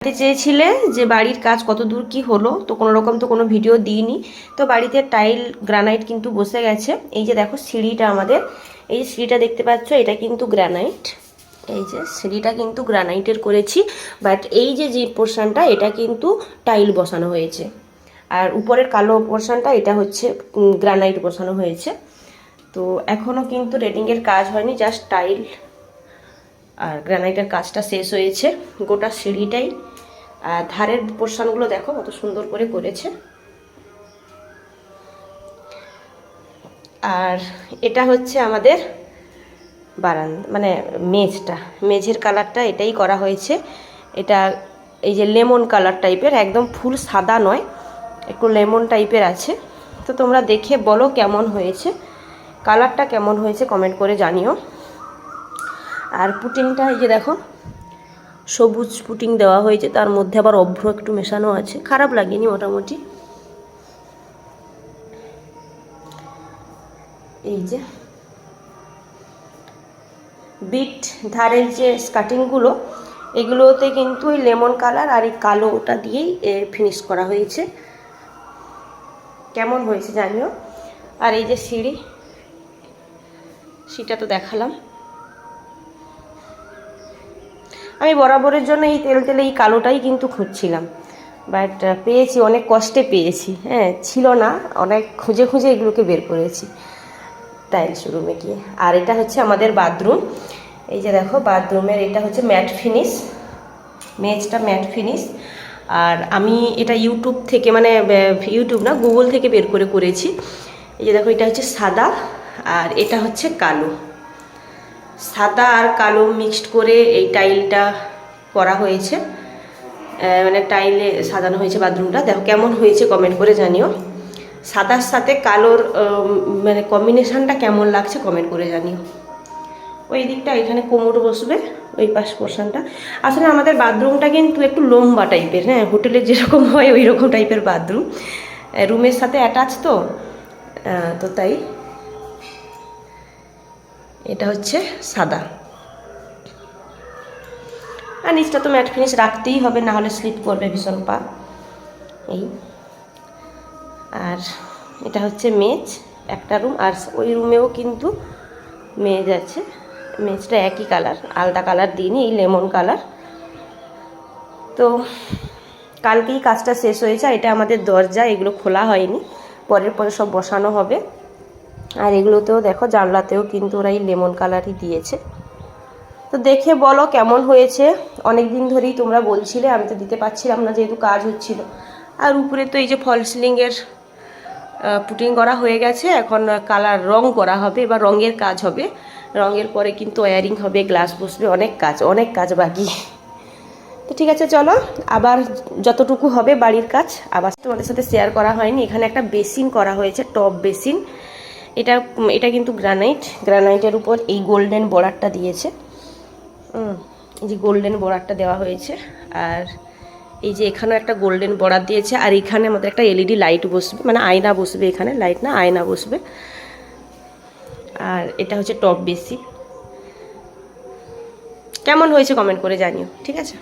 জানতে চেয়েছিলে যে বাড়ির কাজ কত দূর কি হলো, তো কোনো রকম তো কোনো ভিডিও দিইনি। তো বাড়িতে টাইল, গ্রানাইট কিন্তু বসে গেছে। এই যে দেখো সিঁড়িটা আমাদের। এই যে সিঁড়িটা দেখতে পাচ্ছ, এটা কিন্তু গ্রানাইট। এই যে সিঁড়িটা কিন্তু গ্রানাইটের করেছি। বাট এই যে যে পোর্শনটা, এটা কিন্তু টাইল বসানো হয়েছে। আর উপরের কালো পোর্শনটা, এটা হচ্ছে গ্রানাইট বসানো হয়েছে। তো এখনও কিন্তু রেডিংয়ের কাজ হয়নি, জাস্ট টাইল আর গ্রানাইটের কাজটা শেষ হয়েছে। গোটা সিঁড়িটাই ধারের পোর্শনগুলো দেখো, কত সুন্দর করে করেছে। আর এটা হচ্ছে আমাদের বারান মানে মেজটা। মেঝের কালারটা এটাই করা হয়েছে। এটা এই যে লেমন কালার টাইপের, একদম ফুল সাদা নয়, একটু লেমন টাইপের আছে। তো তোমরা দেখে বলো কেমন হয়েছে। কালারটা কেমন হয়েছে কমেন্ট করে জানিও। আর পুটিংটা এই যে দেখো সবুজ পুটিং দেওয়া হয়েছে, তার মধ্যে আবার অভ্র একটু মেশানো আছে। খারাপ লাগেনি মোটামুটি। এই যে। বিট ধারের যে স্কাটিংগুলো এগুলোতে কিন্তু ওই লেমন কালার আর এই কালো ওটা দিয়েই ফিনিশ করা হয়েছে। কেমন হয়েছে জানিও? আর এই যে সিঁড়ি সেটা তো দেখালাম। আমি বরাবরের জন্য এই তেল তেলে এই কালোটাই কিন্তু খুঁজছিলাম। বাট পেয়েছি, অনেক কষ্টে পেয়েছি। হ্যাঁ ছিল না, অনেক খুঁজে খুঁজে এগুলোকে বের করেছি টাইলস রুমে গিয়ে। আর এটা হচ্ছে আমাদের বাথরুম এই যে দেখো বাথরুমের এটা হচ্ছে ম্যাট ফিনিশ মেজটা ম্যাট ফিনিশ আর আমি এটা ইউটিউব থেকে মানে ইউটিউব না গুগল থেকে বের করে করেছি। এই যে দেখো, এটা হচ্ছে সাদা, আর এটা হচ্ছে কালো। সাদা আর কালো মিক্সড করে এই টাইলটা করা হয়েছে। মানে টাইলে সাজানো হয়েছে বাথরুমটা। দেখো কেমন হয়েছে কমেন্ট করে জানিও। সাদার সাথে কালোর মানে কম্বিনেশানটা কেমন লাগছে কমেন্ট করে জানিও। ওই দিকটা, এখানে কোমর বসবে, ওই পাশ পোর্শনটা আসলে আমাদের বাথরুমটা কিন্তু একটু লম্বা টাইপের হ্যাঁ? হোটেলে যেরকম হয় ওই রকম টাইপের বাথরুম রুমের সাথে অ্যাটাচ তো। তো তাই। এটা হচ্ছে সাদা। আর নিচটা তো ম্যাট ফিনিশ রাখতেই হবে, না হলে স্লিপ করবে ভীষণ পা। এই। আর এটা হচ্ছে মেজ, একটা রুম আর ওই রুমেও কিন্তু মেজ আছে। মেজটা একই কালার আলাদা কালার দিইনি, এই লেমন কালার তো কালকেই কাজটা শেষ হয়েছে এটা আমাদের দরজা, এগুলো খোলা হয়নি। পরের পরে সব বসানো হবে। আর এগুলোতেও দেখো, জানলাতেও কিন্তু ওরা এই লেমন কালারই দিয়েছে। তো দেখে বলো কেমন হয়েছে। অনেক দিন ধরেই তোমরা বলছিলে, আমি তো দিতে পারছিলাম না যেহেতু কাজ হচ্ছিল। আর উপরে তো এই যে ফল সিলিংয়ের পুটিং করা হয়ে গেছে, এখন কালার রং করা হবে বা রঙের কাজ হবে। রঙের পরে কিন্তু ওয়ারিং হবে, গ্লাস বসবে, অনেক কাজ অনেক কাজ বাকি। তো ঠিক আছে, চলো, আবার যতটুকু হবে বাড়ির কাজ, আবার তোমাদের সাথে শেয়ার করা হয়নি। এখানে একটা বেসিন করা হয়েছে টপ বেসিন এটা এটা কিন্তু গ্রানাইট গ্রানাইটের উপর এই গোল্ডেন বর্ডারটা দিয়েছে। এই যে গোল্ডেন বর্ডারটা দেওয়া হয়েছে। আর এই যে এখানেও একটা গোল্ডেন বর্ডার দিয়েছে, আর এখানে আমাদের একটা এলইডি লাইট বসবে মানে আয়না বসবে এখানে লাইট না, আয়না বসবে। আর এটা হচ্ছে টপ বেসি কেমন হয়েছে কমেন্ট করে জানিও, ঠিক আছে?